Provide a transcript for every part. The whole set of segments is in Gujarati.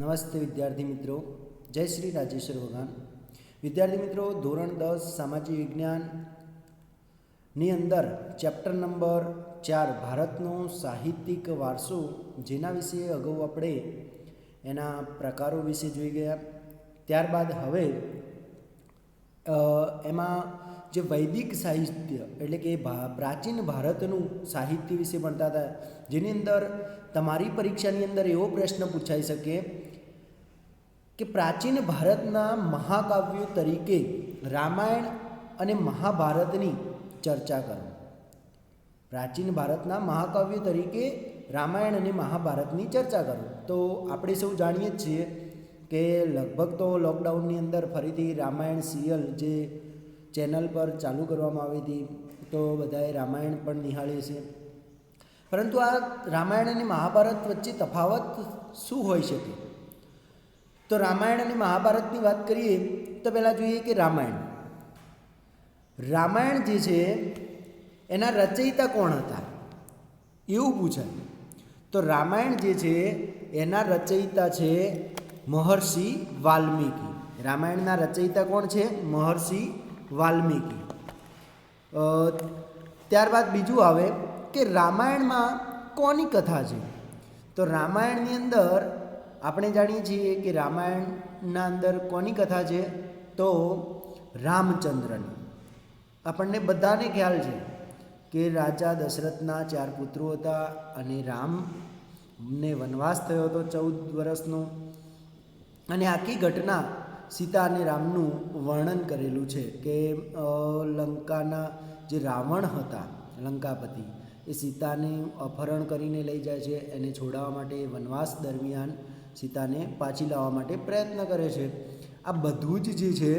નમસ્તે વિદ્યાર્થી મિત્રો. જય શ્રી રાજેશ્વર ભગવાન. વિદ્યાર્થી મિત્રો, ધોરણ દસ સામાજિક વિજ્ઞાનની અંદર ચેપ્ટર નંબર ચાર ભારતનો સાહિત્યિક વારસો જેના વિશે અગાઉ આપણે એના પ્રકારો વિશે જોઈ ગયા. ત્યારબાદ હવે એમાં જે વૈદિક સાહિત્ય એટલે કે પ્રાચીન ભારતનું સાહિત્ય વિશે ભણતા હતા, જેની અંદર તમારી પરીક્ષાની અંદર એવો પ્રશ્ન પૂછાઈ શકે કે પ્રાચીન ભારતના મહાકાવ્યો તરીકે રામાયણ અને મહાભારતની ચર્ચા કરો પ્રાચીન ભારતના મહાકાવ્યો તરીકે રામાયણ અને મહાભારતની ચર્ચા કરો તો આપણે સૌ જાણીએ જ છીએ કે લગભગ તો લોકડાઉનની અંદર ફરીથી રામાયણ સિરિયલ જે ચેનલ પર ચાલુ કરવામાં આવી હતી, તો બધાએ રામાયણ પણ નિહાળીએ છે પરંતુ આ રામાયણ અને મહાભારત વચ્ચે તફાવત શું હોઈ શકે? તો રામાયણ અને મહાભારતની વાત કરીએ, તો પહેલાં જોઈએ કે રામાયણ. રામાયણ જે છે, એના રચયિતા કોણ હતા? એવું પૂછાય. તો રામાયણ જે છે, એના રચયિતા છે મહર્ષિ વાલ્મીકી. રામાયણના રચયિતા કોણ છે? મહર્ષિ વાલ્મીકી. ત્યારબાદ બીજું આવે કે રામાયણમાં કોની કથા છે? તો રામાયણની અંદર આપણે જાણીએ છીએ કે રામાયણના અંદર કોની કથા છે? તો રામચંદ્રની. આપણને બધાને ખ્યાલ છે કે રાજા દશરથના ચાર પુત્રો હતા અને રામને વનવાસ થયો હતો ચૌદ વર્ષનો. અને આખી ઘટના સીતા અને રામનું વર્ણન કરેલું છે કે લંકાના જે રાવણ હતા, લંકાપતિ, એ સીતાને અપહરણ કરીને લઈ જાય છે. એને છોડાવવા માટે વનવાસ દરમિયાન સીતાને પાછી લાવવા માટે પ્રયત્ન કરે છે. આ બધું જ જે છે,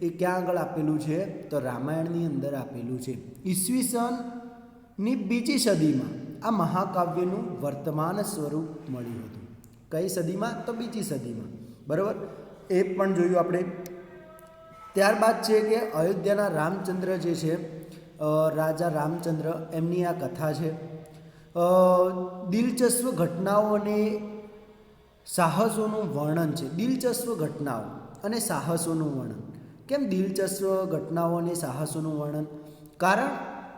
એ ક્યાં આગળ આપેલું છે? તો રામાયણની અંદર આપેલું છે. ઈસવીસનની બીજી સદીમાં આ મહાકાવ્યનું વર્તમાન સ્વરૂપ મળ્યું હતું. કઈ સદીમાં? તો બીજી સદીમાં. બરાબર? એ પણ જોયું આપણે. ત્યારબાદ છે કે અયોધ્યાના રામચંદ્ર જે છે રાજા રામચંદ્ર એમની આ કથા છે. દિલચસ્પ ઘટનાઓ અને સાહસોનું વર્ણન છે, દિલચસ્પ ઘટનાઓ અને સાહસોનું વર્ણન. કેમ દિલચસ્પ ઘટનાઓ અને સાહસોનું વર્ણન? કારણ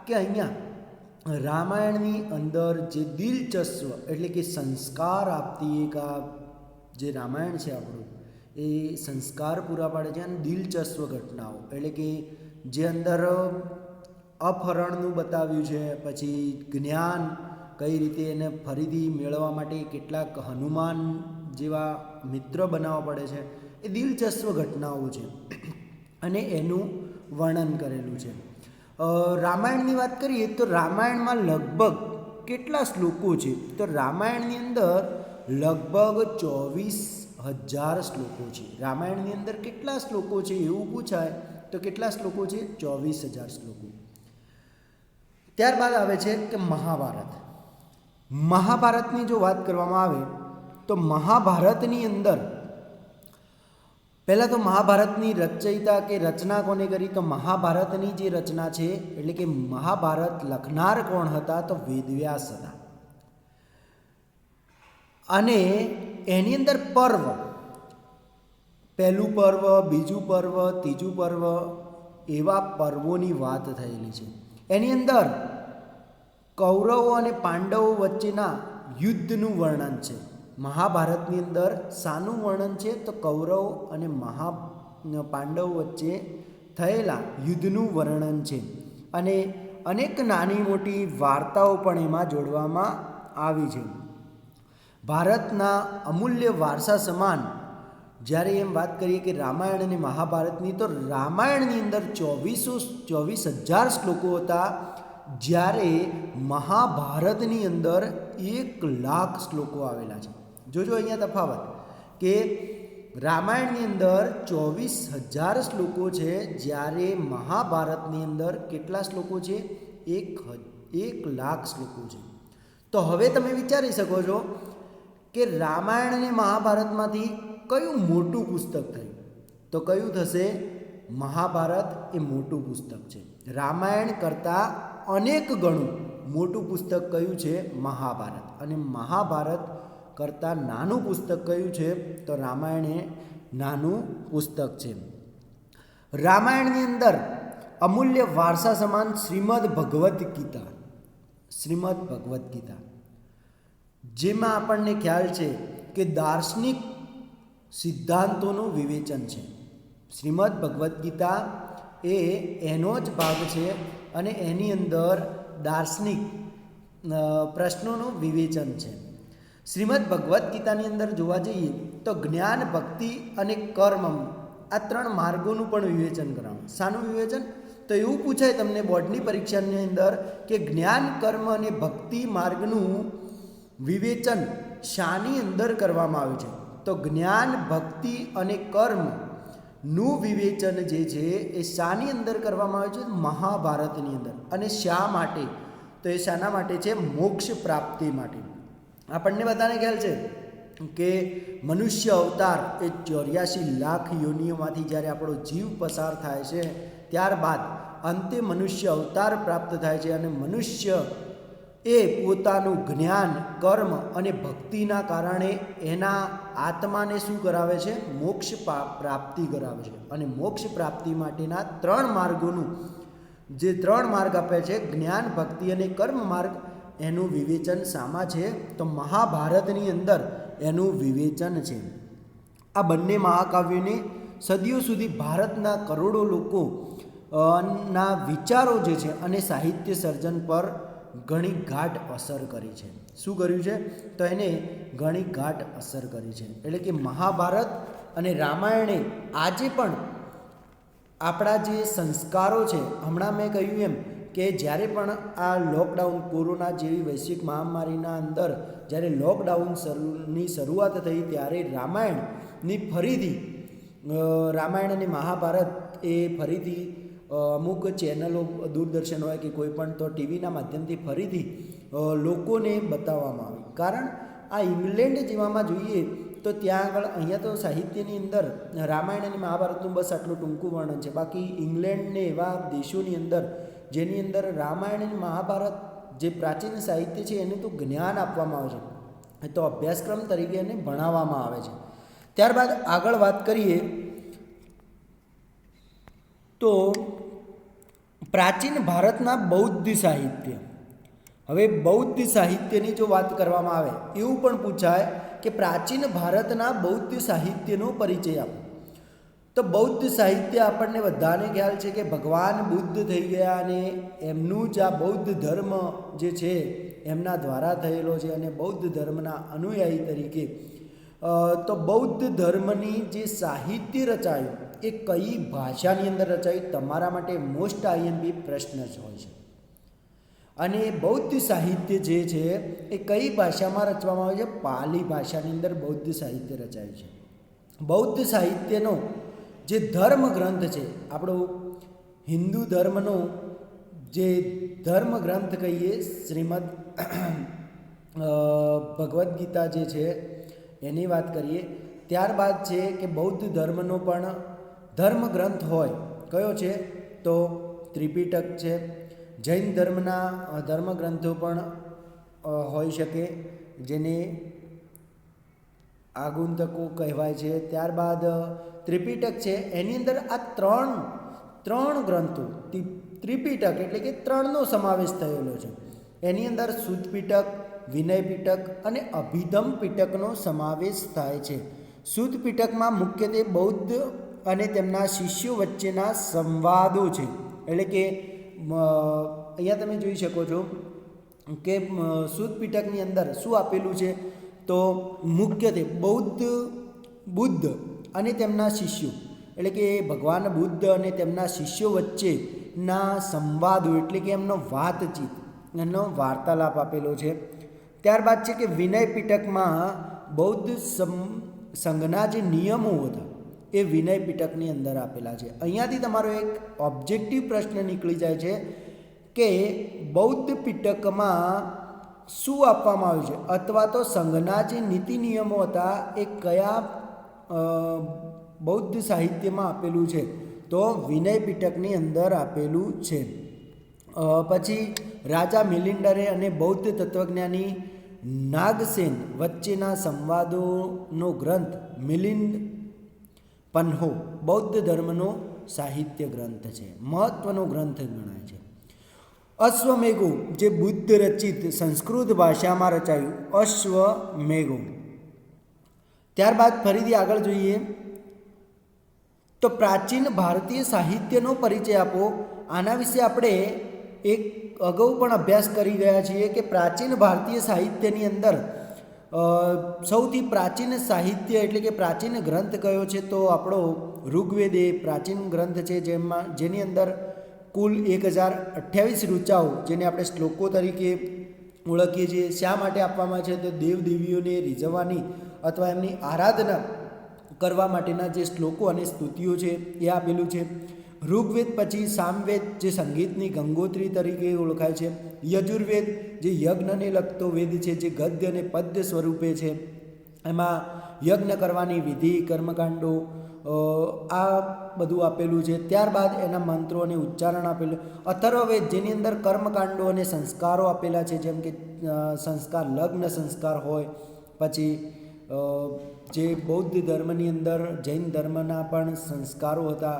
કે અહીંયા રામાયણની અંદર જે દિલચસ્પ એટલે કે સંસ્કાર આપતી એક આ જે રામાયણ છે આપણું, એ સંસ્કાર પૂરા પાડે છે અને દિલચસ્પ ઘટનાઓ. એટલે કે જે અંદર અપહરણનું બતાવ્યું છે, પછી જ્ઞાન કઈ રીતે એને ફરીથી મેળવવા માટે કેટલાક હનુમાન જેવા મિત્ર બનાવવા પડે છે, એ દિલચસ્પ ઘટનાઓ છે. અને એનું વર્ણન કરેલું છે. રામાયણની વાત કરીએ તો રામાયણમાં લગભગ કેટલા શ્લોકો છે? તો રામાયણની અંદર લગભગ ચોવીસ હજાર શ્લોકો છે. રામાયણની અંદર કેટલા શ્લોકો છે એવું પૂછાય, તો કેટલા શ્લોકો છે? ચોવીસ હજાર શ્લોકો. ત્યારબાદ આવે છે કે મહાભારત. મહાભારતની જો વાત કરવામાં આવે તો મહાભારતની અંદર, પહેલાં તો મહાભારતની રચયિતા કે રચના કોને કરી? તો મહાભારતની જે રચના છે, એટલે કે મહાભારત લખનાર કોણ હતા? તો વેદવ્યાસ હતા. અને એની અંદર પર્વ, પહેલું પર્વ, બીજું પર્વ, ત્રીજું પર્વ, એવા પર્વોની વાત થયેલી છે. એની અંદર કૌરવો અને પાંડવો વચ્ચેના યુદ્ધનું વર્ણન છે. મહાભારતની અંદર શાનું વર્ણન છે તો કૌરવ અને મહા પાંડવ વચ્ચે થયેલા યુદ્ધનું વર્ણન છે. અને અનેક નાની મોટી વાર્તાઓ પણ એમાં જોડવામાં આવી છે. ભારતના અમૂલ્ય વારસા સમાન, જ્યારે એમ વાત કરીએ કે રામાયણ અને મહાભારતની, તો રામાયણની અંદર ચોવીસો, ચોવીસ હજાર શ્લોકો હતા, જ્યારે મહાભારતની અંદર એક લાખ શ્લોકો આવેલા છે. જોજો અહીંયા તફાવત. કે રામાયણની અંદર ચોવીસ હજાર શ્લોકો છે, જ્યારે મહાભારતની અંદર કેટલા શ્લોકો છે? એક એક લાખ શ્લોકો છે. તો હવે તમે વિચારી શકો છો કે રામાયણ અને મહાભારતમાંથી કયું મોટું પુસ્તક થયું? તો કયું થશે? મહાભારત એ મોટું પુસ્તક છે. રામાયણ કરતાં અનેક ગણું મોટું પુસ્તક કયું છે? મહાભારત. અને મહાભારત કરતાં નાનું પુસ્તક કયું છે? તો રામાયણ એ નાનું પુસ્તક છે. રામાયણની અંદર અમૂલ્ય વારસા સમાન શ્રીમદ ભગવદ્ ગીતા, શ્રીમદ ભગવદ્ ગીતા. જેમાં આપણને ખ્યાલ છે કે દાર્શનિક સિદ્ધાંતોનું વિવેચન છે. શ્રીમદ ભગવદ્ ગીતા એ એનો જ ભાગ છે અને એની અંદર દાર્શનિક પ્રશ્નોનું વિવેચન છે. શ્રીમદ ભગવદ્ ગીતાની અંદર જોવા જઈએ તો જ્ઞાન, ભક્તિ અને કર્મ આ ત્રણ માર્ગોનું પણ વિવેચન કરાવવાનું. શાનું વિવેચન? તો એવું પૂછાય તમને બોર્ડની પરીક્ષાની અંદર કે જ્ઞાન, કર્મ અને ભક્તિ માર્ગનું વિવેચન શાની અંદર કરવામાં આવ્યું છે. તો જ્ઞાન, ભક્તિ અને કર્મનું વિવેચન જે છે એ શાની અંદર કરવામાં આવ્યું છે, મહાભારતની અંદર. અને શા માટે? તો એ શાના માટે છે? મોક્ષ પ્રાપ્તિ માટે. આપણને બધાને ખ્યાલ છે કે મનુષ્ય અવતાર એ ચોર્યાસી લાખ યોનિઓમાંથી જ્યારે આપણો જીવ પસાર થાય છે, ત્યારબાદ અંતે મનુષ્ય અવતાર પ્રાપ્ત થાય છે અને મનુષ્ય એ પોતાનું જ્ઞાન, કર્મ અને ભક્તિના કારણે એના આત્માને શું કરાવે છે? મોક્ષ પ્રાપ્તિ કરાવે છે. અને મોક્ષ પ્રાપ્તિ માટેના ત્રણ માર્ગોનું જે ત્રણ માર્ગ આપે છે, જ્ઞાન, ભક્તિ અને કર્મ માર્ગ એનું વિવેચન શામાં છે? તો મહાભારતની અંદર એનું વિવેચન છે. આ બંને મહાકાવ્યોને સદીઓ સુધી ભારતના કરોડો લોકો ના વિચારો જે છે અને સાહિત્ય સર્જન પર ઘણી ગાઢ અસર કરી છે. શું કર્યું છે? તો એને ઘણી ગાઢ અસર કરી છે. એટલે કે મહાભારત અને રામાયણે આજે પણ આપણા જે સંસ્કારો છે, હમણાં મેં કહ્યું એમ કે જ્યારે પણ આ લોકડાઉન કોરોના જેવી વૈશ્વિક મહામારીના અંદર જ્યારે લોકડાઉન શરૂની શરૂઆત થઈ ત્યારે રામાયણની ફરીથી રામાયણ અને મહાભારત એ ફરીથી અમુક ચેનલો દૂરદર્શન હોય કે કોઈ પણ તો ટીવીના માધ્યમથી ફરીથી લોકોને બતાવવામાં આવી. કારણ આ ઇંગ્લેન્ડ જેવામાં જોઈએ તો ત્યાં આગળ અહીંયા તો સાહિત્યની અંદર રામાયણ અને મહાભારતનું બસ આટલું ટૂંકું વર્ણન છે. બાકી ઇંગ્લેન્ડને એવા દેશોની અંદર જેની અંદર રામાયણ અને મહાભારત જે પ્રાચીન સાહિત્ય છે એનું તો જ્ઞાન આપવામાં આવે છે એ તો અભ્યાસક્રમ તરીકે એને ભણાવવામાં આવે છે. ત્યારબાદ આગળ વાત કરીએ તો પ્રાચીન ભારતના બૌદ્ધ સાહિત્ય. હવે બૌદ્ધ સાહિત્યની જો વાત કરવામાં આવે, એવું પણ પૂછાય કે પ્રાચીન ભારતના બૌદ્ધ સાહિત્યનો પરિચય આપો. તો બૌદ્ધ સાહિત્ય આપણને બધાને ખ્યાલ છે કે ભગવાન બુદ્ધ થઈ ગયા અને એમનું જ આ બૌદ્ધ ધર્મ જે છે એમના દ્વારા થયેલો છે અને બૌદ્ધ ધર્મના અનુયાયી તરીકે. તો બૌદ્ધ ધર્મની જે સાહિત્ય રચાયું એ કઈ ભાષાની અંદર રચાયું? તમારા માટે મોસ્ટ આઈએમપી પ્રશ્ન જ હોય છે. અને બૌદ્ધ સાહિત્ય જે છે એ કઈ ભાષામાં રચવામાં આવે છે? પાલી ભાષાની અંદર બૌદ્ધ સાહિત્ય રચાયું છે. બૌદ્ધ સાહિત્યનો જે ધર્મ ગ્રંથ છે, આપણો હિન્દુ ધર્મનો જે ધર્મ ગ્રંથ કહીએ, શ્રીમદ ભગવદ્ ગીતા જે છે, એની વાત કરીએ, ત્યારબાદ છે કે બૌદ્ધ ધર્મનો પણ ધર્મ ગ્રંથ હોય. કયો છે? તો ત્રિપિટક છે. જૈન ધર્મના ધર્મગ્રંથો પણ હોઈ શકે, જેને આગુંતકો કહેવાય છે. ત્યારબાદ ત્રિપિટક છે. એની અંદર આ ત્રણ ત્રણ ગ્રંથો ત્રિપિટક એટલે કે ત્રણનો સમાવેશ થયેલો છે. એની અંદર શુદ્ધ પીટક વિનય પીટક અને અભિધમ પિટકનો સમાવેશ થાય છે. શુદ્ધ પીટકમાં મુખ્યત્વે બૌદ્ધ અને તેમના શિષ્યો વચ્ચેના સંવાદો છે. એટલે કે અહીંયા તમે જોઈ શકો છો કે સુદપિટકની અંદર શું આપેલું છે? તો મુખ્યત્વે બૌદ્ધ, બુદ્ધ અને તેમના શિષ્યો. એટલે કે ભગવાન બુદ્ધ અને તેમના શિષ્યો વચ્ચેના સંવાદો એટલે કે એમનો વાતચીત એનો વાર્તાલાપ આપેલો છે. ત્યારબાદ છે કે વિનય પીટકમાં બૌદ્ધ સંઘના જે નિયમો હતા, એ વિનય પીટકની અંદર આપેલા છે. અહીંયાથી તમારો એક ઓબ્જેક્ટિવ પ્રશ્ન નીકળી જાય છે કે બૌદ્ધ પીટકમાં શું આપવામાં આવ્યું છે? અથવા તો સંઘના જે નીતિ નિયમો હતા એ કયા બૌદ્ધ સાહિત્યમાં આપેલું છે? તો વિનય પીટકની અંદર આપેલું છે. પછી રાજા મિલિન્ડરે અને બૌદ્ધ તત્વજ્ઞાની નાગસેન વચ્ચેના સંવાદોનો ગ્રંથ મિલિંદ પન્હો બૌદ્ધ ધર્મનો સાહિત્ય ગ્રંથ છે. મહત્ત્વનો ગ્રંથ ગણાય છે. અશ્વમેઘો, જે બુદ્ધ રચિત સંસ્કૃત ભાષામાં રચાયું, અશ્વમેઘો. ત્યારબાદ ફરીથી આગળ જોઈએ. તો પ્રાચીન ભારતીય સાહિત્યનો પરિચય આપો. આના વિશે આપણે એક અગાઉ પણ અભ્યાસ કરી ગયા છીએ કે પ્રાચીન ભારતીય સાહિત્યની અંદર સૌથી પ્રાચીન સાહિત્ય એટલે કે પ્રાચીન ગ્રંથ કયો છે? તો આપણો ઋગ્વેદ એ પ્રાચીન ગ્રંથ છે જેમાં, જેની અંદર કુલ એક હજાર અઠ્યાવીસ ઋચાઓ જેને આપણે શ્લોકો તરીકે ઓળખીએ છીએ. શા માટે આપવામાં છે? તો દેવદેવીઓને રીઝવવાની અથવા એમની આરાધના કરવા માટેના જે શ્લોકો અને સ્તુતિઓ છે એ આપેલું છે. ઋગ્વેદ પછી સામવેદ જે સંગીતની ગંગોત્રી તરીકે ઓળખાય છે. યજુર્વેદ જે યજ્ઞને લગતો વેદ છે જે ગદ્ય અને પદ્ય સ્વરૂપે છે. એમાં યજ્ઞ કરવાની વિધિ, કર્મકાંડો આ બધું આપેલું છે. ત્યારબાદ એના મંત્રો અને ઉચ્ચારણ આપેલું. અથર્વવેદ જેની અંદર કર્મકાંડો અને સંસ્કારો આપેલા છે. જેમ કે સંસ્કાર, લગ્ન સંસ્કાર હોય, પછી જે બૌદ્ધ ધર્મની અંદર જૈન ધર્મના પણ સંસ્કારો હતા.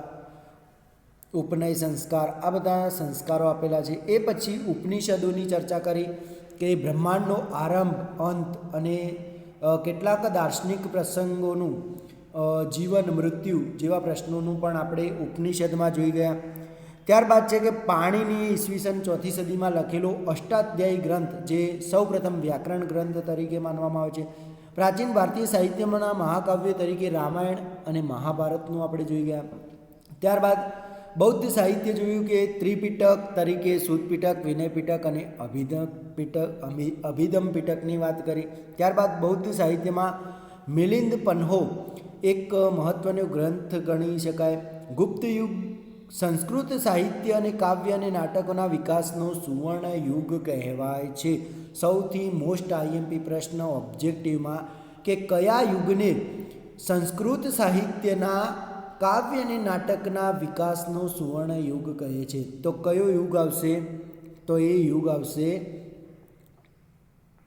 ઉપનય સંસ્કાર, આ બધા સંસ્કારો આપેલા છે. એ પછી ઉપનિષદોની ચર્ચા કરી કે બ્રહ્માંડનો આરંભ, અંત અને કેટલાક દાર્શનિક પ્રસંગોનું જીવન, મૃત્યુ જેવા પ્રશ્નોનું પણ આપણે ઉપનિષદમાં જોઈ ગયા. ત્યારબાદ છે કે પાણીની ઈસવીસન ચોથી સદીમાં લખેલો અષ્ટાધ્યાયી ગ્રંથ, જે સૌપ્રથમ વ્યાકરણ ગ્રંથ તરીકે માનવામાં આવે છે. પ્રાચીન ભારતીય સાહિત્યમાંના મહાકાવ્ય તરીકે રામાયણ અને મહાભારતનું આપણે જોઈ ગયા. ત્યારબાદ બૌદ્ધ સાહિત્ય જોયું કે ત્રિપિટક તરીકે સુદ પીટક વિનય પીટક અને અભિધમ અભિ- અભિધમ પીટકની વાત કરી. ત્યારબાદ બૌદ્ધ સાહિત્યમાં મિલિંદ પન્હો એક મહત્વનો ગ્રંથ ગણી શકાય. ગુપ્ત યુગ સંસ્કૃત સાહિત્ય અને કાવ્ય અને નાટકોના વિકાસનો સુવર્ણ યુગ કહેવાય છે. સૌથી મોસ્ટ આઈએમપી પ્રશ્ન ઓબ્જેક્ટિવમાં કે કયા યુગને સંસ્કૃત સાહિત્યના કાવ્ય અને નાટકના વિકાસનો સુવર્ણ યુગ કહે છે? તો કયો યુગ આવશે? તો એ યુગ આવશે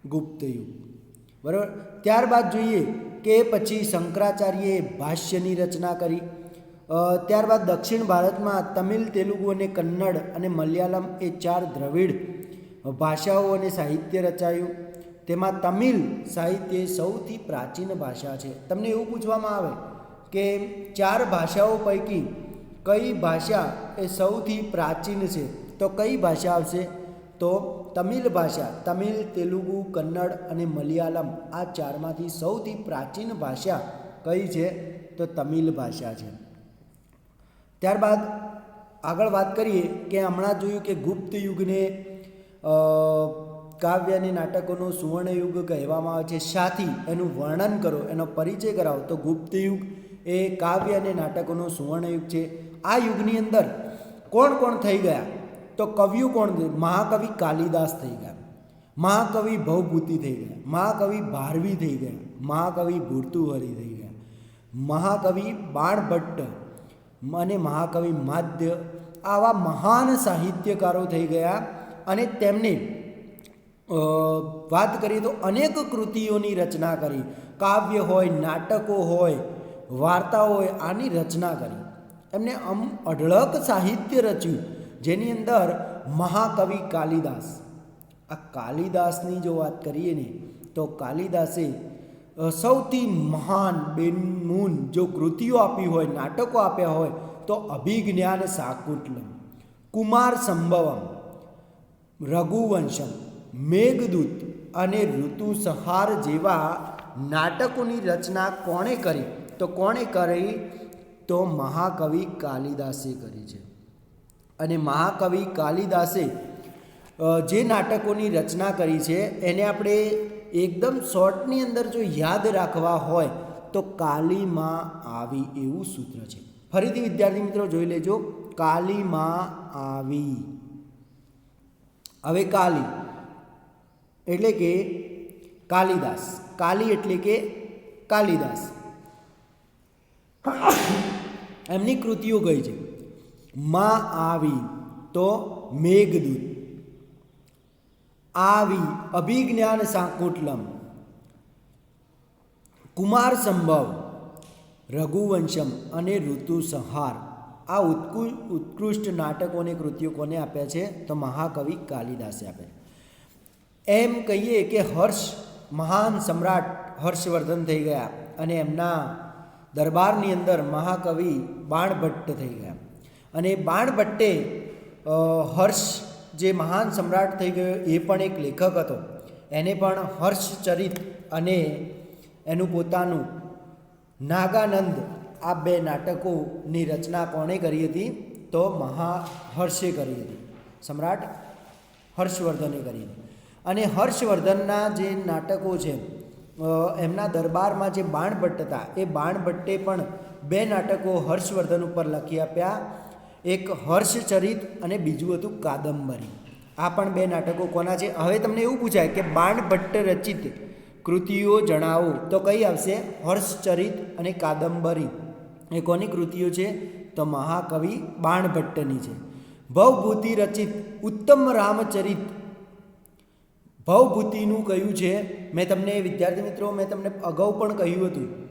ગુપ્ત યુગ. બરાબર? ત્યારબાદ જોઈએ કે પછી શંકરાચાર્યએ ભાષ્યની રચના કરી. ત્યારબાદ દક્ષિણ ભારતમાં તમિલ, તેલુગુ અને કન્નડ અને મલયાલમ એ ચાર દ્રવિડ ભાષાઓ અને સાહિત્ય રચાયું. તેમાં તમિલ સાહિત્ય સૌથી પ્રાચીન ભાષા છે. તમને એવું પૂછવામાં આવે કે ચાર ભાષાઓ પૈકી કઈ ભાષા એ સૌથી પ્રાચીન છે? તો કઈ ભાષા આવશે? તો તમિલ ભાષા, તમિલ, તેલુગુ, કન્નડ અને મલયાલમ આ ચારમાંથી સૌથી પ્રાચીન ભાષા કઈ છે? તો તમિલ ભાષા છે. ત્યારબાદ આગળ વાત કરીએ કે હમણાં જોયું કે ગુપ્ત યુગને કાવ્ય અને નાટકોનો સુવર્ણયુગ કહેવામાં આવે છે. સાથી એનું વર્ણન કરો, એનો પરિચય કરાવો. તો ગુપ્ત યુગ એ કાવ્ય અને નાટકોનો સુવર્ણયુગ છે. આ યુગની અંદર કોણ કોણ થઈ ગયા? તો કવિઓ કોણ છે? મહાકવિ કાલિદાસ થઈ ગયા. મહાકવિ ભવભૂતિ થઈ ગયા. મહાકવિ ભારવી થઈ ગયા. મહાકવિ ભૂર્તુહરી થઈ ગયા. મહાકવિ બાણભટ્ટ અને મહાકવિ માધ્ય આવા મહાન સાહિત્યકારો થઈ ગયા અને તેમને વાત કરીએ તો અનેક કૃતિઓની રચના કરી. કાવ્ય હોય, નાટકો હોય, વાર્તાઓ હોય, આની રચના કરી. એમને આમ અઢળક સાહિત્ય રચ્યું. જેની અંદર મહાકવિ કાલિદાસ. આ કાલિદાસની જો વાત કરીએ ને, તો કાલિદાસે સૌથી મહાન બેનમૂન જો કૃતિઓ આપી હોય, નાટકો આપ્યા હોય, તો અભિજ્ઞાન સાકુટલમ કુમાર સંભવમ, રઘુવંશમ, મેઘદૂત અને ઋતુસંહાર જેવા નાટકોની રચના કોણે કરી? તો કોણે કરી? તો મહાકવિ કાલિદાસે કરી છે. અને મહાકવિ કાલિદાસે જે નાટકોની રચના કરી છે, એને આપણે એકદમ શોર્ટની અંદર જો યાદ રાખવા હોય, તો કાલીમાં આવી એવું સૂત્ર છે. ફરીથી વિદ્યાર્થી મિત્રો જોઈ લેજો, કાલીમાં આવી. હવે કાલી, એટલે કે કાલિદાસ. કાલી એટલે કે કાલિદાસ. એમની કૃતિઓ ગઈ છે? માં આવી તો મેઘદૂત. આવી અભિજ્ઞાન સાકુટલમ. કુમાર સંભવ, રઘુવંશમ અને ઋતુ સંહાર. આ ઉત્કુ, ઉત્કૃષ્ટ નાટકો અને કૃતિઓ કોને આપ્યા છે? તો મહાકવિ કાલિદાસે આપ્યા એમ કહીએ કે હર્ષ, મહાન સમ્રાટ હર્ષવર્ધન થઈ ગયા અને એમના દરબારની અંદર મહાકવિ બાણભટ્ટ થઈ ગયા. અને બાણભટ્ટે હર્ષ જે મહાન સમ્રાટ થઈ ગયો, એ પણ એક લેખક હતો. એને પણ હર્ષચરિત અને એનું પોતાનું નાગાનંદ, આ બે નાટકોની રચના કોણે કરી હતી? તો મહાહર્ષે કરી હતી. સમ્રાટ હર્ષવર્ધને કરી હતી. અને હર્ષવર્ધનના જે નાટકો છે એમના દરબારમાં જે બાણભટ્ટ હતા, એ બાણભટ્ટે પણ બે નાટકો હર્ષવર્ધન ઉપર લખી આપ્યા. એક હર્ષચરિત અને બીજું હતું કાદંબરી. આ પણ બે નાટકો કોના છે? હવે તમને એવું પૂછાય કે બાણભટ્ટ રચિત કૃતિઓ જણાવો તો કઈ આવશે? હર્ષચરિત અને કાદંબરી. એ કોની કૃતિઓ છે? તો મહાકવિ બાણભટ્ટની છે. ભવભૂતિ રચિત ઉત્તમ રામચરિત ભવભૂતિનું કહ્યું છે? મેં તમને, વિદ્યાર્થી મિત્રો, મેં તમને અગાઉ પણ કહ્યું હતું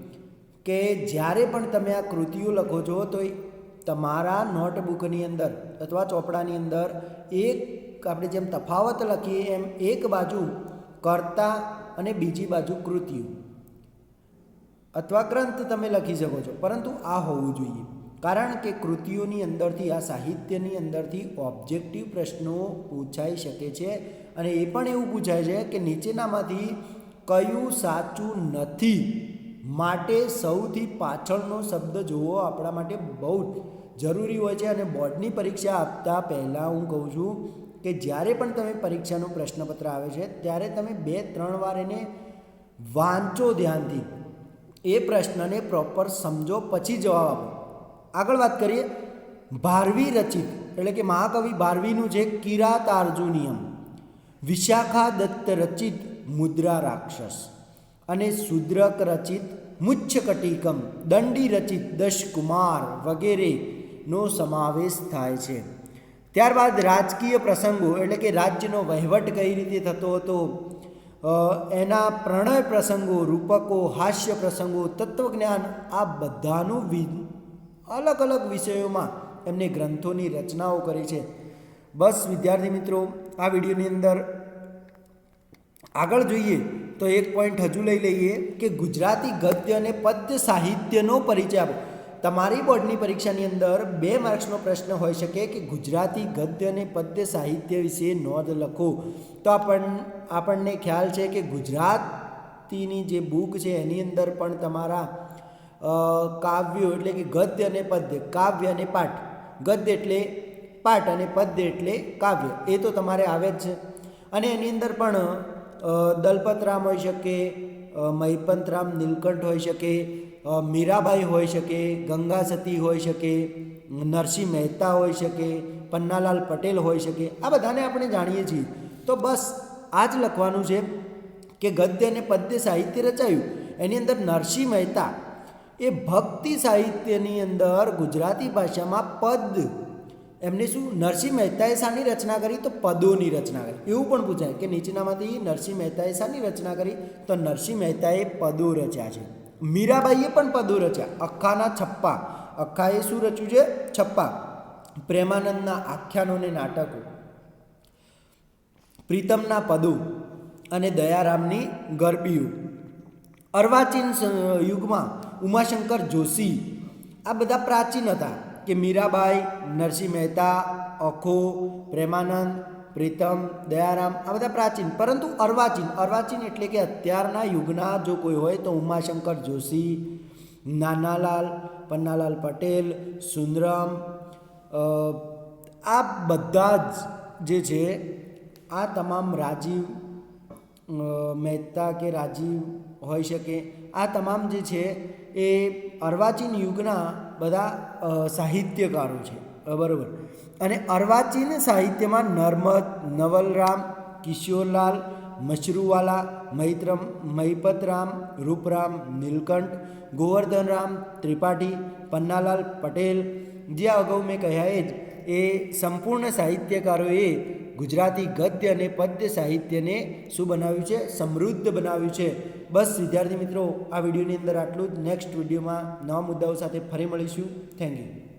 કે જ્યારે પણ તમે આ કૃતિઓ લખો છો તો તમારા નોટબુકની અંદર અથવા ચોપડાની અંદર એક આપણે જેમ તફાવત લખીએ એમ એક બાજુ કર્તા અને બીજી બાજુ કૃતિઓ અથવા ગ્રંથ તમે લખી શકો છો, પરંતુ આ હોવું જોઈએ. કારણ કે કૃતિઓની અંદરથી, આ સાહિત્યની અંદરથી ઓબ્જેક્ટિવ પ્રશ્નો પૂછાઈ શકે છે અને એ પણ એવું પૂછાય છે કે નીચેનામાંથી કયું સાચું નથી. માટે સૌથી પાછળનો શબ્દ જોવો આપણા માટે બહુ જરૂરી હોય છે અને બોર્ડની પરીક્ષા આપતા પહેલાં હું કહું છું કે જ્યારે પણ તમે પરીક્ષાનું પ્રશ્નપત્ર આવે છે, ત્યારે તમે બે, ત્રણ વાર એને વાંચો ધ્યાનથી. એ પ્રશ્નને પ્રોપર સમજો, પછી જવાબ આપો. આગળ વાત કરીએ. ભારવી રચિત, એટલે કે મહાકવિ ભારવીનું છે કિરાતાર્જુનિયમ વિશાખા દત્ત રચિત, મુદ્રા રાક્ષસ. અને શુદ્રક રચિત, મુચ્છકટિકમ, દંડી રચિત, દશકુમાર વગેરેનો સમાવેશ થાય છે. ત્યારબાદ રાજકીય પ્રસંગો એટલે કે રાજ્યનો વહીવટ કઈ રીતે થતો હતો? એના પ્રણય પ્રસંગો, રૂપકો, હાસ્ય પ્રસંગો, તત્વજ્ઞાન, આ બધાનું વિ, અલગ અલગ વિષયોમાં એમને ગ્રંથોની રચનાઓ કરી છે. બસ વિદ્યાર્થી મિત્રો, આ વિડીયોની અંદર આગળ જોઈએ તો એક પોઈન્ટ હજુ લઈ લઈએ કે ગુજરાતી ગદ્ય અને પદ્ય સાહિત્યનો પરિચય આપો. તમારી બોર્ડની પરીક્ષાની અંદર બે માર્ક્સનો પ્રશ્ન હોઈ શકે કે ગુજરાતી ગદ્ય અને પદ્ય સાહિત્ય વિશે નોંધ લખો. તો આપણ, આપણને ખ્યાલ છે કે ગુજરાતીની જે બુક છે એની અંદર પણ તમારા કાવ્યો એટલે કે ગદ્ય અને પદ્ય, કાવ્ય અને પાઠ. ગદ્ય એટલે પાઠ અને પદ્ય એટલે કાવ્ય. એ તો તમારે આવે જ છે. અને એની અંદર પણ દલપતરામ હોઈ શકે મહિપંતરામ નીલકંઠ હોઈ શકે મીરાબાઈ હોઈ શકે ગંગા સતી હોઈ શકે, નરસિંહ મહેતા હોઈ શકે, પન્નાલાલ પટેલ હોઈ શકે, આ બધાને આપણે જાણીએ છીએ. તો બસ આ જ લખવાનું છે કે ગદ્ય અને પદ્ય સાહિત્ય રચાયું. એની અંદર નરસિંહ મહેતા એ ભક્તિ સાહિત્યની અંદર ગુજરાતી ભાષામાં પદ. એમને શું? નરસિંહ મહેતાએ શાની રચના કરી તો પદોની રચના કરી. એવું પણ પૂછાય કે નીચેનામાંથી નરસિંહ મહેતાએ શાની રચના કરી તો નરસિંહ મહેતાએ પદો રચ્યા છે. મીરાબાઈએ પણ પદો રચ્યા. અખ્ખાના છપ્પા. અખ્ખાએ શું રચ્યું છે? છપ્પા. પ્રેમાનંદના આખ્યાનો અને નાટકો. પ્રીતમના પદો અને દયારામની ગરબીઓ. અર્વાચીન યુગમાં ઉમાશંકર જોશી. આ બધા પ્રાચીન હતા કે મીરાબાઈ, નરસિંહ મહેતા, અખો, પ્રેમાનંદ પ્રીતમ, દયારામ, આ બધા પ્રાચીન. પરંતુ અર્વાચીન અર્વાચીન એટલે કે અત્યારના યુગના જો કોઈ હોય તો ઉમાશંકર જોશી, નાનાલાલ, પન્નાલાલ પટેલ, સુંદરમ આ બધા જ જે છે, આ તમામ રાજીવ મહેતા કે રાજીવ હોઈ શકે, આ તમામ જે છે એ અર્વાચીન યુગના બધા સાહિત્યકારો છે. બરાબર. અને અર્વાચીન સાહિત્યમાં નર્મદ, નવલરામ, કિશોરલાલ, મશરૂવાલા, મૈત્રમ મહિપતરામ રૂપરામ, નીલકંઠ, ગોવર્ધનરામ, ત્રિપાઠી, પન્નાલાલ પટેલ, જે અગાઉ મેં કહ્યા એ જ, એ સંપૂર્ણ સાહિત્યકારોએ ગુજરાતી ગદ્ય અને પદ્ય સાહિત્યને શું બનાવ્યું છે? સમૃદ્ધ બનાવ્યું છે. બસ, વિદ્યાર્થી મિત્રો, આ વિડીયોની અંદર આટલું જ. નેક્સ્ટ વિડીયોમાં નવા મુદ્દાઓ સાથે ફરી મળીશું. Thank you